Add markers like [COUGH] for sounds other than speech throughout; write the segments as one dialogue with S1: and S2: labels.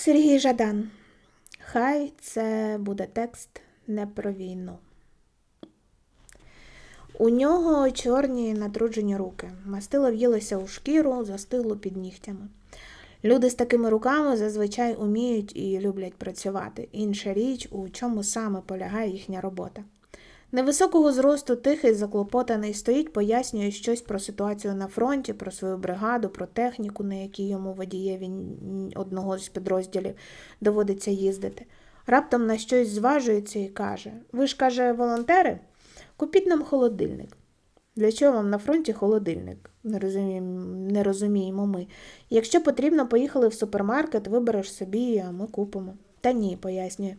S1: Сергій Жадан. Хай це буде текст не про війну. У нього чорні натруджені руки. Мастило в'їлося у шкіру, застигло під нігтями. Люди з такими руками зазвичай уміють і люблять працювати. Інша річ, у чому саме полягає їхня робота. Невисокого зросту, тихий, заклопотаний, стоїть, пояснює щось про ситуацію на фронті, про свою бригаду, про техніку, на якій йому водієві одного з підрозділів доводиться їздити. Раптом на щось зважується і каже: Ви ж каже, волонтери, купіть нам холодильник. Для чого вам на фронті холодильник? Не розуміємо, не розуміємо ми. Якщо потрібно, поїхали в супермаркет, вибереш собі, а ми купимо. Та ні, пояснює.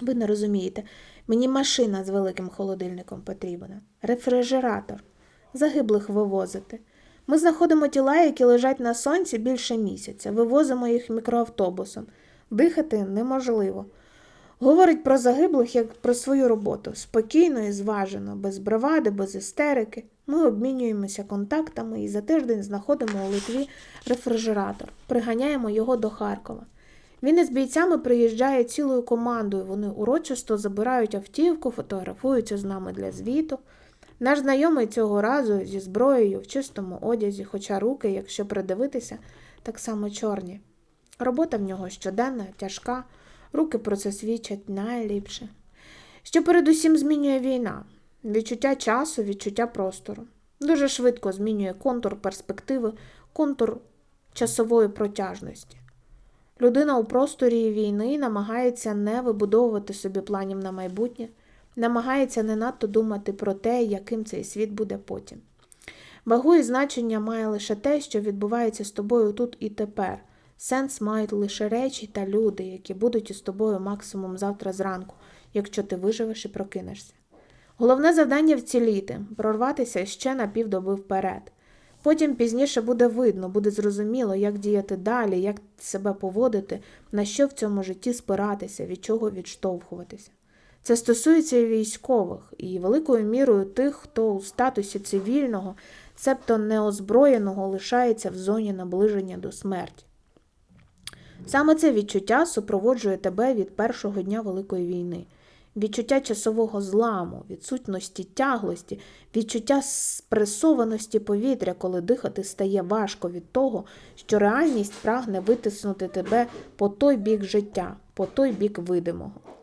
S1: Ви не розумієте, мені машина з великим холодильником потрібна, рефрижератор, загиблих вивозити. Ми знаходимо тіла, які лежать на сонці більше місяця, вивозимо їх мікроавтобусом. Дихати неможливо. Говорить про загиблих як про свою роботу, спокійно і зважено, без бравади, без істерики. Ми обмінюємося контактами і за тиждень знаходимо у Литві рефрижератор, приганяємо його до Харкова. Він із бійцями приїжджає цілою командою. Вони урочисто забирають автівку, фотографуються з нами для звіту. Наш знайомий цього разу зі зброєю в чистому одязі, хоча руки, якщо придивитися, так само чорні. Робота в нього щоденна, тяжка, руки про це свідчать найліпше. Що передусім змінює війна, відчуття часу, відчуття простору. Дуже швидко змінює контур перспективи, контур часової протяжності. Людина у просторі війни намагається не вибудовувати собі планів на майбутнє, намагається не надто думати про те, яким цей світ буде потім. Вагу значення має лише те, що відбувається з тобою тут і тепер. Сенс мають лише речі та люди, які будуть із тобою максимум завтра зранку, якщо ти виживеш і прокинешся. Головне завдання вціліти, прорватися ще на півдоби вперед. Потім пізніше буде видно, буде зрозуміло, як діяти далі, як себе поводити, на що в цьому житті спиратися, від чого відштовхуватися. Це стосується і військових, і великою мірою тих, хто у статусі цивільного, цебто неозброєного, лишається в зоні наближення до смерті. Саме це відчуття супроводжує тебе від першого дня Великої війни відчуття часового зламу, відсутності тяглості, відчуття спресованості повітря, коли дихати стає важко від того, що реальність прагне витиснути тебе по той бік життя, по той бік видимого.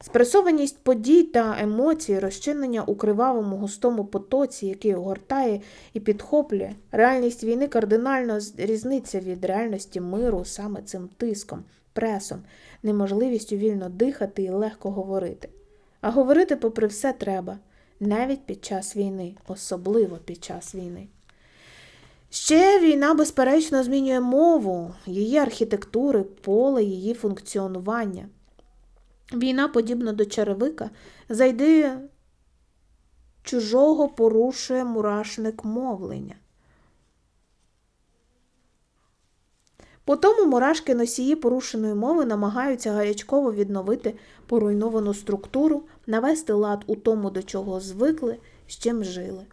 S1: Спресованість подій та емоцій, розчинення у кривавому густому потоці, який огортає і підхоплює, реальність війни кардинально різниця від реальності миру саме цим тиском, пресом, неможливістю вільно дихати і легко говорити. А говорити, попри все, треба, навіть під час війни, особливо під час війни. Ще війна, безперечно, змінює мову, її архітектури, поле, її функціонування. Війна, подібно до черевика, зайди чужого порушує мурашник мовлення. По тому мурашки носії порушеної мови намагаються гарячково відновити поруйновану структуру, навести лад у тому, до чого звикли, з чим жили.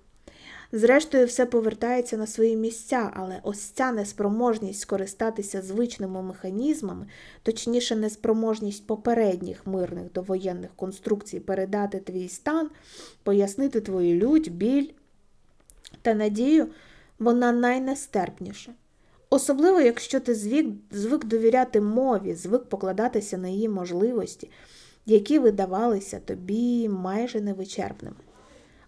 S1: Зрештою, все повертається на свої місця, але ось ця неспроможність скористатися звичними механізмами, точніше, неспроможність попередніх мирних довоєнних конструкцій передати твій стан, пояснити твою лють, біль та надію, вона найнестерпніша. Особливо, якщо ти звик, звик довіряти мові, звик покладатися на її можливості, які видавалися тобі майже невичерпними.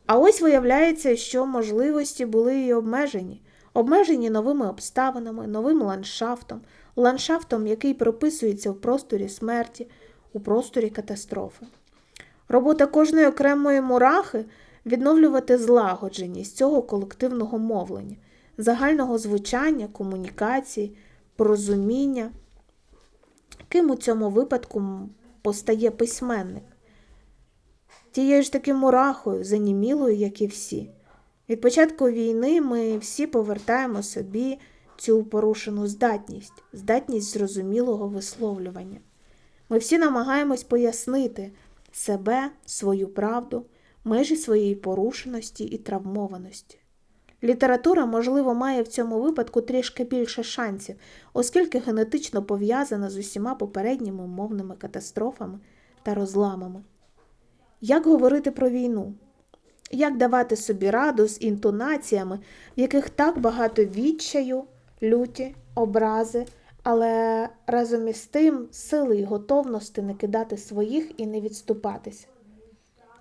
S1: А ось виявляється, що можливості були і обмежені, обмежені новими обставинами, новим ландшафтом, ландшафтом, який прописується в просторі смерті, у просторі катастрофи. Робота кожної окремої мурахи відновлювати злагодженість цього колективного мовлення загального звучання, комунікації, порозуміння. Ким у цьому випадку постає письменник? Тією ж таки мурахою, занімілою, як і всі. Від початку війни ми всі повертаємо собі цю порушену здатність, здатність зрозумілого висловлювання. Ми всі намагаємось пояснити себе, свою правду, межі своєї порушеності і травмованості. Література, можливо, має в цьому випадку трішки більше шансів, оскільки генетично пов'язана з усіма попередніми мовними катастрофами та розламами. Як говорити про війну? Як давати собі раду з інтонаціями, в яких так багато відчаю, люті, образи, але разом із тим сили й готовності не кидати своїх і не відступатися?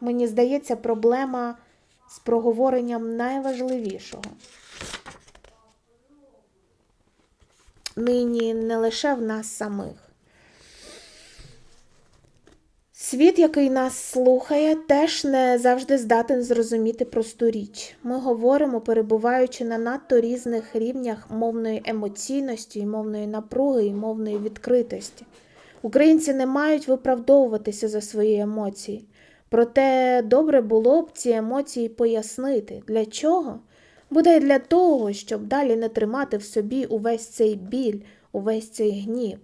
S1: Мені здається, проблема з проговоренням найважливішого. Нині не лише в нас самих. Світ, який нас слухає, теж не завжди здатен зрозуміти просту річ. Ми говоримо, перебуваючи на надто різних рівнях мовної емоційності, мовної напруги і мовної відкритості. Українці не мають виправдовуватися за свої емоції. Проте добре було б ці емоції пояснити. Для чого? Буде для того, щоб далі не тримати в собі увесь цей біль, увесь цей гнів.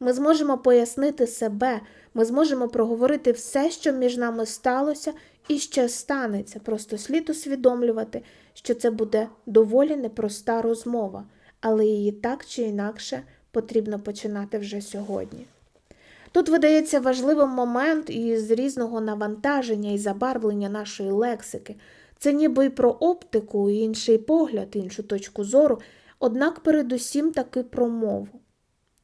S1: Ми зможемо пояснити себе, ми зможемо проговорити все, що між нами сталося і ще станеться. Просто слід усвідомлювати, що це буде доволі непроста розмова, але її так чи інакше потрібно починати вже сьогодні. Тут видається важливим момент із різного навантаження і забарвлення нашої лексики. Це ніби й про оптику, інший погляд, іншу точку зору, однак передусім таки про мову.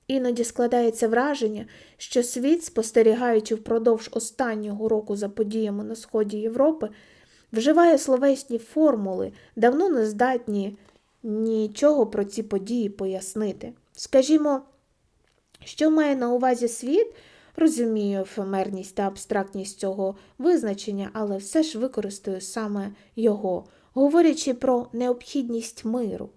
S1: Іноді складається враження, що світ, спостерігаючи впродовж останнього року за подіями на сході Європи, вживає словесні формули, давно не здатні нічого про ці події пояснити. Скажімо, що має на увазі світ, розумію ефемерність та абстрактність цього визначення, але все ж використаю саме його, говорячи про необхідність миру.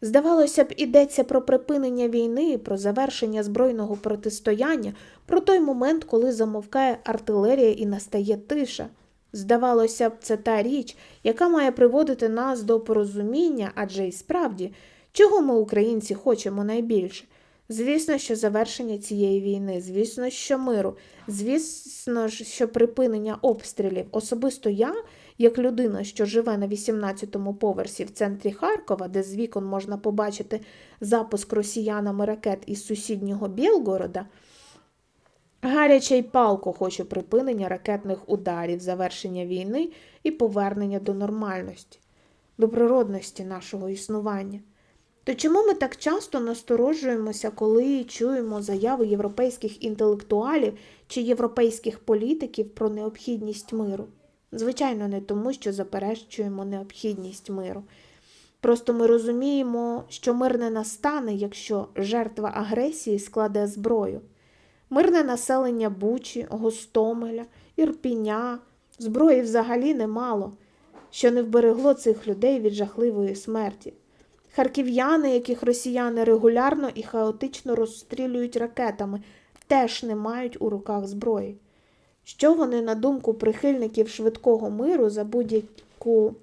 S1: Здавалося б, ідеться про припинення війни, про завершення збройного протистояння, про той момент, коли замовкає артилерія і настає тиша. Здавалося б, це та річ, яка має приводити нас до порозуміння, адже і справді, чого ми, українці, хочемо найбільше. Звісно, що завершення цієї війни, звісно, що миру, звісно що припинення обстрілів. Особисто я, як людина, що живе на 18-му поверсі в центрі Харкова, де з вікон можна побачити запуск росіянами ракет із сусіднього Білгорода, гаряче й палко хочу припинення ракетних ударів, завершення війни і повернення до нормальності, до природності нашого існування. То чому ми так часто насторожуємося, коли чуємо заяви європейських інтелектуалів чи європейських політиків про необхідність миру? Звичайно, не тому, що заперечуємо необхідність миру. Просто ми розуміємо, що мир не настане, якщо жертва агресії складе зброю. Мирне населення Бучі, Гостомеля, Ірпіня, зброї взагалі немало, що не вберегло цих людей від жахливої смерті. Харків'яни, яких росіяни регулярно і хаотично розстрілюють ракетами, теж не мають у руках зброї. Що вони, на думку прихильників швидкого миру, за будь-яку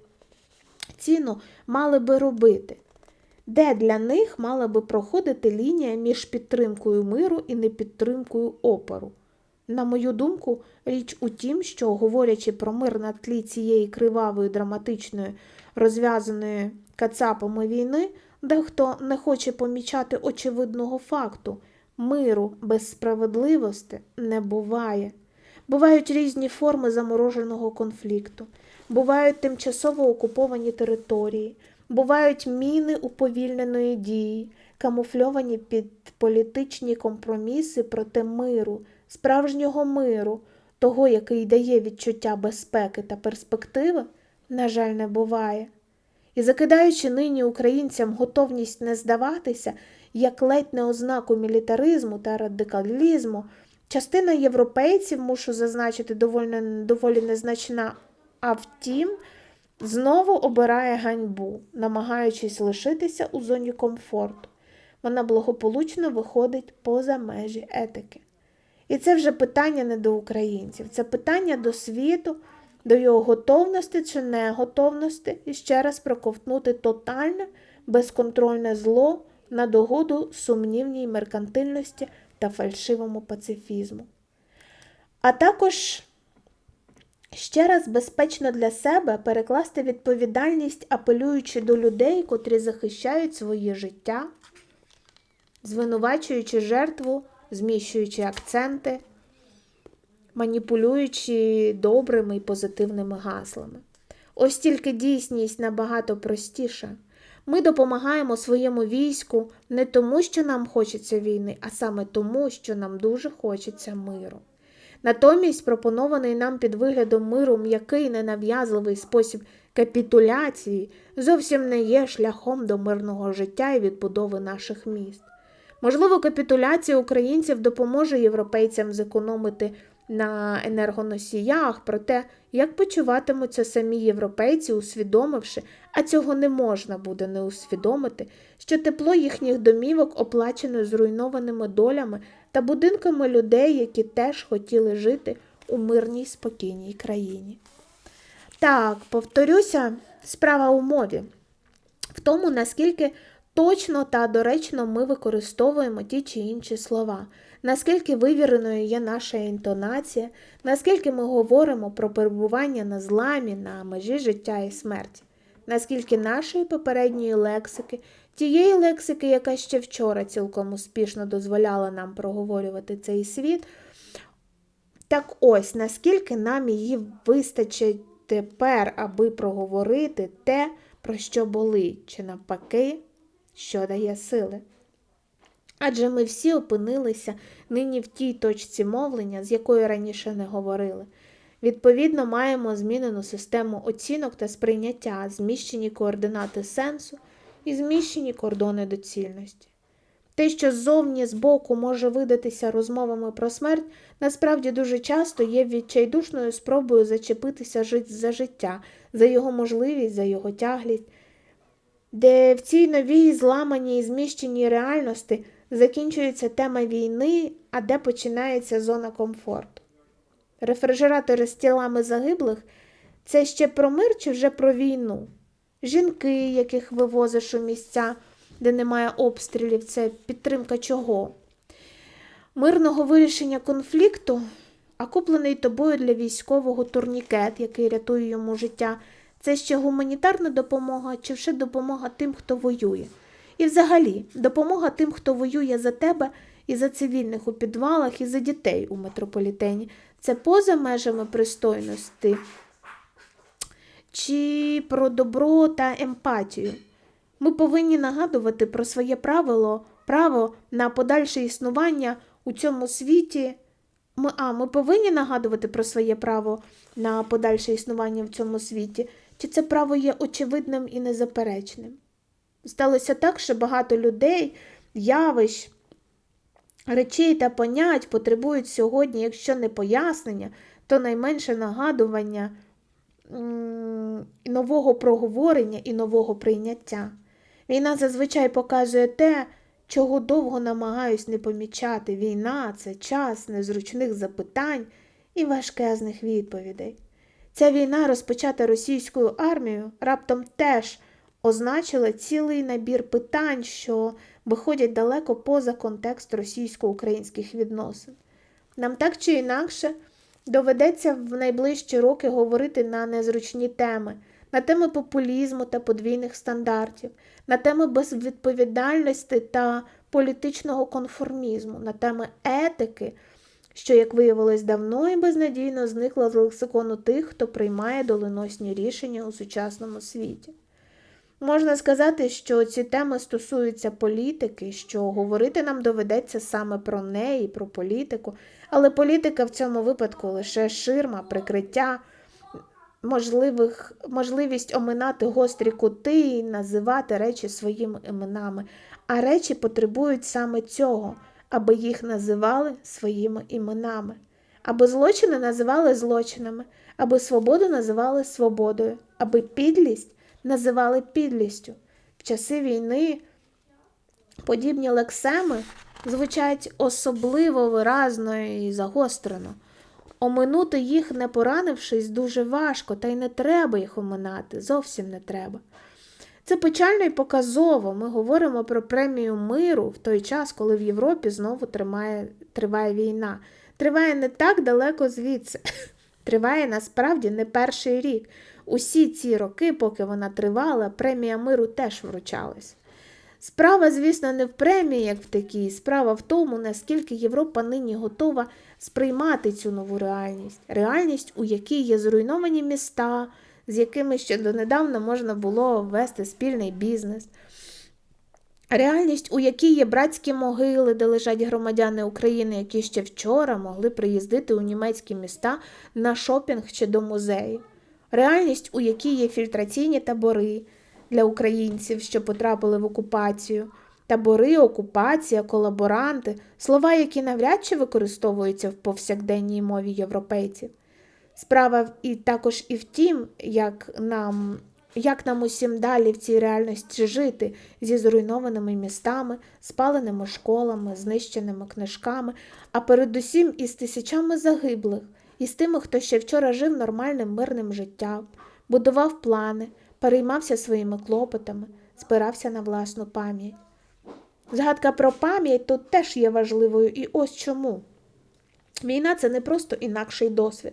S1: ціну мали би робити? Де для них мала би проходити лінія між підтримкою миру і непідтримкою опору? На мою думку, річ у тім, що, говорячи про мир на тлі цієї кривавої, драматичної, розв'язаної кацапами війни, дехто не хоче помічати очевидного факту миру без справедливості не буває. Бувають різні форми замороженого конфлікту, бувають тимчасово окуповані території, бувають міни уповільненої дії, камуфльовані під політичні компроміси проти миру, справжнього миру, того, який дає відчуття безпеки та перспективи, на жаль, не буває. І закидаючи нині українцям готовність не здаватися, як ледь не ознаку мілітаризму та радикалізму, частина європейців, мушу зазначити, доволі, доволі незначна, а втім, знову обирає ганьбу, намагаючись лишитися у зоні комфорту. Вона благополучно виходить поза межі етики. І це вже питання не до українців, це питання до світу до його готовності чи неготовності і ще раз проковтнути тотальне, безконтрольне зло на догоду сумнівній меркантильності та фальшивому пацифізму. А також Ще раз безпечно для себе перекласти відповідальність, апелюючи до людей, котрі захищають своє життя, звинувачуючи жертву, зміщуючи акценти, маніпулюючи добрими і позитивними гаслами. Ось тільки дійсність набагато простіша. Ми допомагаємо своєму війську не тому, що нам хочеться війни, а саме тому, що нам дуже хочеться миру. Натомість пропонований нам під виглядом миру м'який ненав'язливий спосіб капітуляції зовсім не є шляхом до мирного життя і відбудови наших міст. Можливо, капітуляція українців допоможе європейцям зекономити на енергоносіях, проте як почуватимуться самі європейці, усвідомивши, а цього не можна буде не усвідомити, що тепло їхніх домівок оплачено зруйнованими долями та будинками людей, які теж хотіли жити у мирній спокійній країні. Так, повторюся, справа у мові, в тому, наскільки точно та доречно ми використовуємо ті чи інші слова, наскільки вивіреною є наша інтонація, наскільки ми говоримо про перебування на зламі, на межі життя і смерті, наскільки нашої попередньої лексики, тієї лексики, яка ще вчора цілком успішно дозволяла нам проговорювати цей світ, так ось, наскільки нам її вистачить тепер, аби проговорити те, про що болить, чи навпаки, що дає сили. Адже ми всі опинилися нині в тій точці мовлення, з якої раніше не говорили. Відповідно, маємо змінену систему оцінок та сприйняття, зміщені координати сенсу і зміщені кордони доцільності. Те, що ззовні збоку може видатися розмовами про смерть, насправді дуже часто є відчайдушною спробою зачепитися за життя, за його можливість, за його тяглість, де в цій новій зламаній і зміщеній реальності закінчується тема війни, а де починається зона комфорту. Рефрижератори з тілами загиблих це ще про мир чи вже про війну? Жінки, яких вивозиш у місця, де немає обстрілів, це підтримка чого? Мирного вирішення конфлікту, а куплений тобою для військового турнікет, який рятує йому життя, це ще гуманітарна допомога чи вже допомога тим, хто воює. І взагалі допомога тим, хто воює за тебе і за цивільних у підвалах, і за дітей у метрополітені. Це поза межами пристойності чи про добро та емпатію. Ми повинні нагадувати про своє правило, право на подальше існування у цьому світі. Ми, А, ми повинні нагадувати про своє право на подальше існування в цьому світі, чи це право є очевидним і незаперечним? Сталося так, що багато людей, явищ, речей та понять потребують сьогодні, якщо не пояснення, то найменше нагадування нового проговорення і нового прийняття. Війна зазвичай показує те, чого довго намагаюсь не помічати. Війна це час незручних запитань і важкезних відповідей. Ця війна, розпочата російською армією, раптом теж означила цілий набір питань, що виходять далеко поза контекст російсько-українських відносин. Нам так чи інакше доведеться в найближчі роки говорити на незручні теми, на теми популізму та подвійних стандартів, на теми безвідповідальності та політичного конформізму, на теми етики, що, як виявилось, давно і безнадійно зникла з лексикону тих, хто приймає доленосні рішення у сучасному світі. Можна сказати, що ці теми стосуються політики, що говорити нам доведеться саме про неї, про політику, але політика в цьому випадку лише ширма, прикриття, можливих, можливість оминати гострі кути і називати речі своїми іменами, а речі потребують саме цього, аби їх називали своїми іменами, аби злочини називали злочинами, аби свободу називали свободою, аби підлість називали підлістю. В часи війни подібні лексеми звучать особливо виразно і загострено. Оминути їх, не поранившись, дуже важко, та й не треба їх оминати, зовсім не треба. Це печально і показово. Ми говоримо про премію миру в той час, коли в Європі знову тримає, триває війна. Триває не так далеко звідси. [LAUGHS] триває насправді не перший рік. Усі ці роки, поки вона тривала, премія миру теж вручалась. Справа, звісно, не в премії, як в такій, справа в тому, наскільки Європа нині готова сприймати цю нову реальність, реальність, у якій є зруйновані міста, з якими ще донедавна можна було вести спільний бізнес. Реальність, у якій є братські могили, де лежать громадяни України, які ще вчора могли приїздити у німецькі міста на шопінг чи до музею. Реальність, у якій є фільтраційні табори для українців, що потрапили в окупацію, табори, окупація, колаборанти, слова, які навряд чи використовуються в повсякденній мові європейців. Справа і також і в тім, як нам як нам усім далі в цій реальності жити зі зруйнованими містами, спаленими школами, знищеними книжками, а передусім із тисячами загиблих, і з тими, хто ще вчора жив нормальним мирним життям, будував плани, переймався своїми клопотами, спирався на власну пам'ять. Згадка про пам'ять тут теж є важливою, і ось чому. Війна це не просто інакший досвід.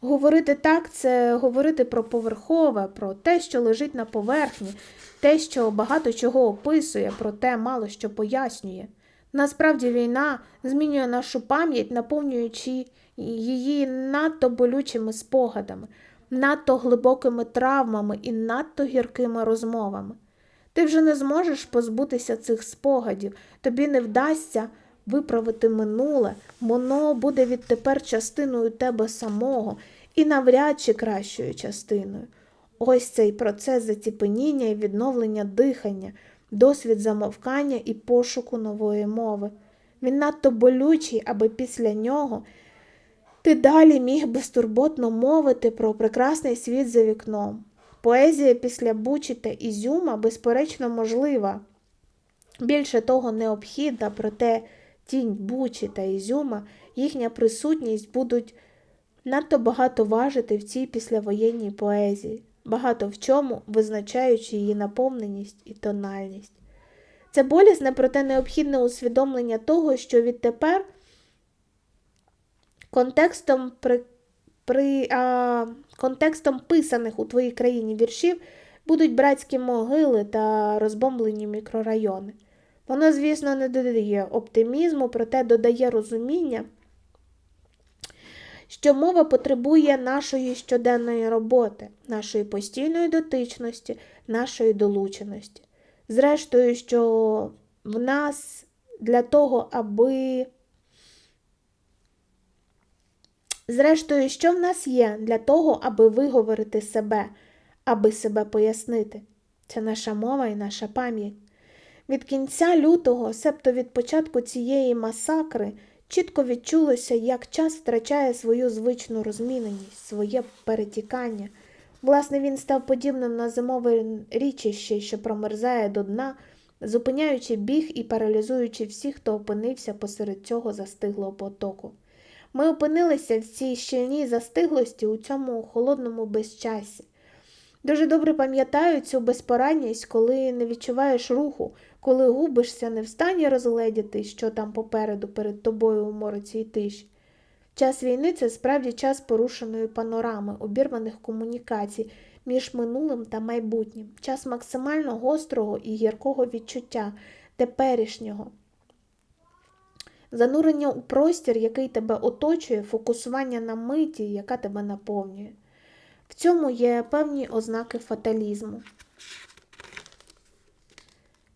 S1: Говорити так це говорити про поверхове, про те, що лежить на поверхні, те, що багато чого описує, про те мало що пояснює. Насправді війна змінює нашу пам'ять, наповнюючи її надто болючими спогадами, надто глибокими травмами і надто гіркими розмовами. Ти вже не зможеш позбутися цих спогадів, тобі не вдасться виправити минуле, воно буде відтепер частиною тебе самого і навряд чи кращою частиною. Ось цей процес заціпеніння і відновлення дихання, досвід замовкання і пошуку нової мови. Він надто болючий, аби після нього ти далі міг безтурботно мовити про прекрасний світ за вікном. Поезія після Бучі та Ізюма, безперечно, можлива. Більше того, необхідна, проте тінь Бучі та Ізюма, їхня присутність будуть надто багато важити в цій післявоєнній поезії, багато в чому визначаючи її наповненість і тональність. Це болісне, проте необхідне усвідомлення того, що відтепер контекстом при, при, а, контекстом писаних у твоїй країні віршів будуть братські могили та розбомблені мікрорайони. Воно, звісно, не додає оптимізму, проте додає розуміння, що мова потребує нашої щоденної роботи, нашої постійної дотичності, нашої долученості. Зрештою, що в нас для того, аби. Зрештою, що в нас є для того, аби виговорити себе, аби себе пояснити? Це наша мова і наша пам'ять. Від кінця лютого, себто від початку цієї масакри, чітко відчулося, як час втрачає свою звичну розміненість, своє перетікання. Власне, він став подібним на зимове річище, що промерзає до дна, зупиняючи біг і паралізуючи всіх, хто опинився посеред цього застиглого потоку. Ми опинилися в цій щільній застиглості у цьому холодному безчасі. Дуже добре пам'ятаю цю безпорадність, коли не відчуваєш руху, коли губишся не в стані розгледіти, що там попереду перед тобою у мороці й тиші. Час війни це справді час порушеної панорами, обірваних комунікацій між минулим та майбутнім, час максимально гострого і гіркого відчуття, теперішнього. Занурення у простір, який тебе оточує, фокусування на миті, яка тебе наповнює. В цьому є певні ознаки фаталізму.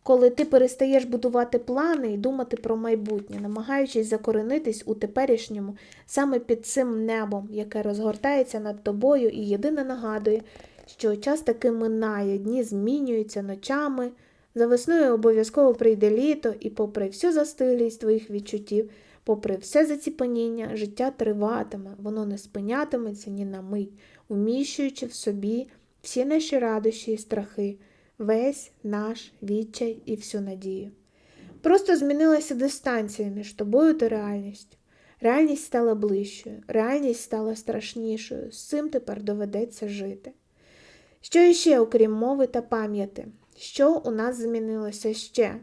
S1: Коли ти перестаєш будувати плани і думати про майбутнє, намагаючись закоренитись у теперішньому, саме під цим небом, яке розгортається над тобою і єдине нагадує, що час таки минає, дні змінюються ночами, за весною обов'язково прийде літо, і, попри всю застиглість твоїх відчуттів, попри все заціпаніння, життя триватиме, воно не спинятиметься ні на мить, уміщуючи в собі всі наші радощі і страхи весь наш відчай і всю надію. Просто змінилася дистанція між тобою та реальністю. Реальність стала ближчою, реальність стала страшнішою, з цим тепер доведеться жити. Що іще, окрім мови та пам'яті? Що у нас змінилося ще?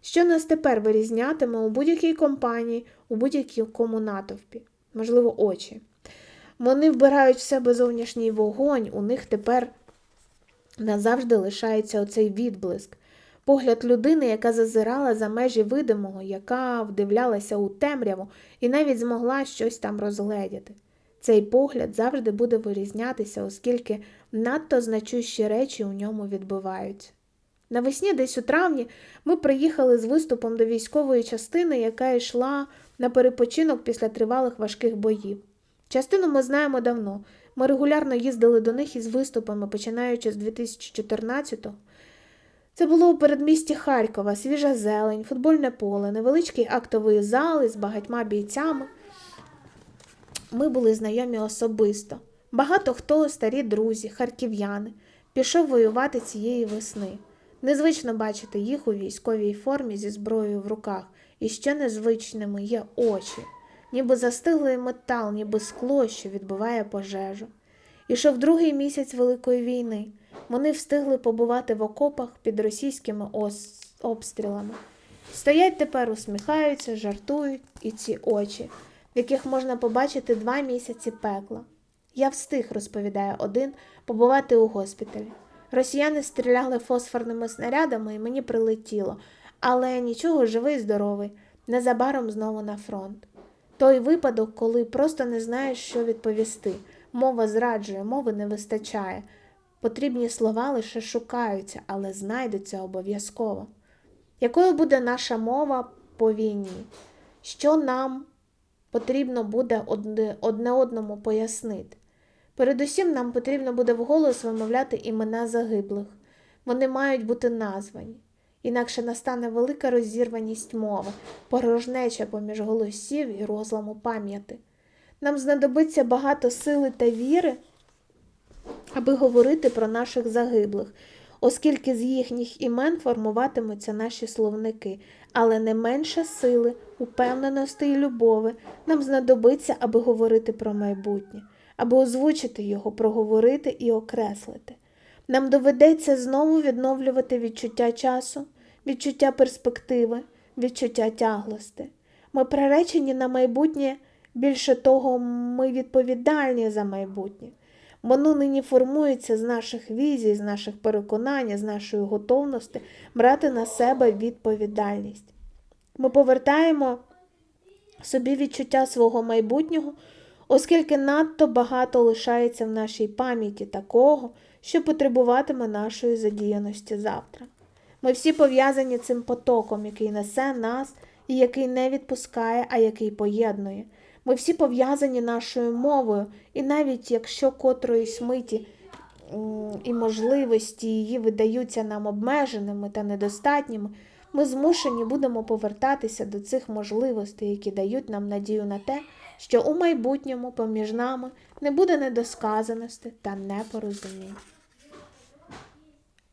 S1: Що нас тепер вирізнятиме у будь-якій компанії, у будь-якому натовпі? Можливо, очі. Вони вбирають в себе зовнішній вогонь, у них тепер назавжди лишається оцей відблиск. Погляд людини, яка зазирала за межі видимого, яка вдивлялася у темряву і навіть змогла щось там розгледіти. Цей погляд завжди буде вирізнятися, оскільки надто значущі речі у ньому відбуваються. Навесні, десь у травні, ми приїхали з виступом до військової частини, яка йшла на перепочинок після тривалих важких боїв. Частину ми знаємо давно. Ми регулярно їздили до них із виступами, починаючи з 2014-го. Це було у передмісті Харкова, свіжа зелень, футбольне поле, невеличкий актовий зал із багатьма бійцями. Ми були знайомі особисто. Багато хто, старі друзі, харків'яни, пішов воювати цієї весни. Незвично бачити їх у військовій формі зі зброєю в руках, і ще незвичними є очі, ніби застиглий метал, ніби скло, що відбиває пожежу. Ішов другий місяць Великої війни. Вони встигли побувати в окопах під російськими ос- обстрілами. Стоять тепер, усміхаються, жартують і ці очі, в яких можна побачити два місяці пекла. Я встиг, розповідає один, побувати у госпіталі. Росіяни стріляли фосфорними снарядами і мені прилетіло, але нічого, живий, здоровий, незабаром знову на фронт. Той випадок, коли просто не знаєш, що відповісти. Мова зраджує, мови не вистачає. Потрібні слова лише шукаються, але знайдуться обов'язково. Якою буде наша мова по війні? Що нам потрібно буде одне, одному пояснити? Передусім нам потрібно буде вголос вимовляти імена загиблих. Вони мають бути названі. Інакше настане велика розірваність мови, порожнеча поміж голосів і розламу пам'яті. Нам знадобиться багато сили та віри, аби говорити про наших загиблих, оскільки з їхніх імен формуватимуться наші словники, але не менше сили, упевненості і любові нам знадобиться, аби говорити про майбутнє, аби озвучити його, проговорити і окреслити. Нам доведеться знову відновлювати відчуття часу, відчуття перспективи, відчуття тяглости. Ми приречені на майбутнє, більше того, ми відповідальні за майбутнє. Воно нині формується з наших візій, з наших переконань, з нашої готовності брати на себе відповідальність. Ми повертаємо собі відчуття свого майбутнього, оскільки надто багато лишається в нашій пам'яті такого, що потребуватиме нашої задіяності завтра. Ми всі пов'язані цим потоком, який несе нас і який не відпускає, а який поєднує. Ми всі пов'язані нашою мовою, і навіть якщо котроїсь миті і можливості її видаються нам обмеженими та недостатніми, ми змушені будемо повертатися до цих можливостей, які дають нам надію на те, що у майбутньому поміж нами не буде недосказаності та непорозумінь.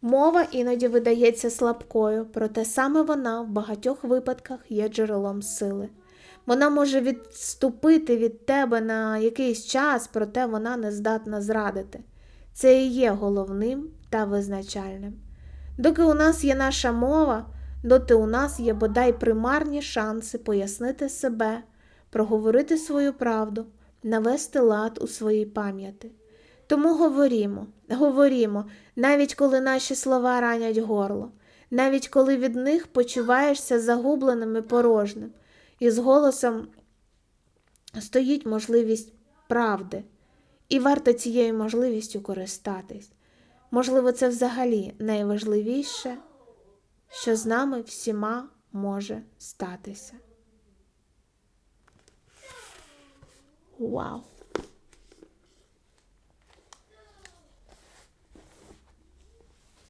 S1: Мова іноді видається слабкою, проте саме вона в багатьох випадках є джерелом сили. Вона може відступити від тебе на якийсь час, проте вона не здатна зрадити. Це і є головним та визначальним. Доки у нас є наша мова, доти у нас є бодай примарні шанси пояснити себе, проговорити свою правду, навести лад у своїй пам'яті. Тому говорімо, говорімо, навіть коли наші слова ранять горло, навіть коли від них почуваєшся загубленим і порожним, і з голосом стоїть можливість правди, і варто цією можливістю користатись. Можливо, це взагалі найважливіше, що з нами всіма може статися. Wow.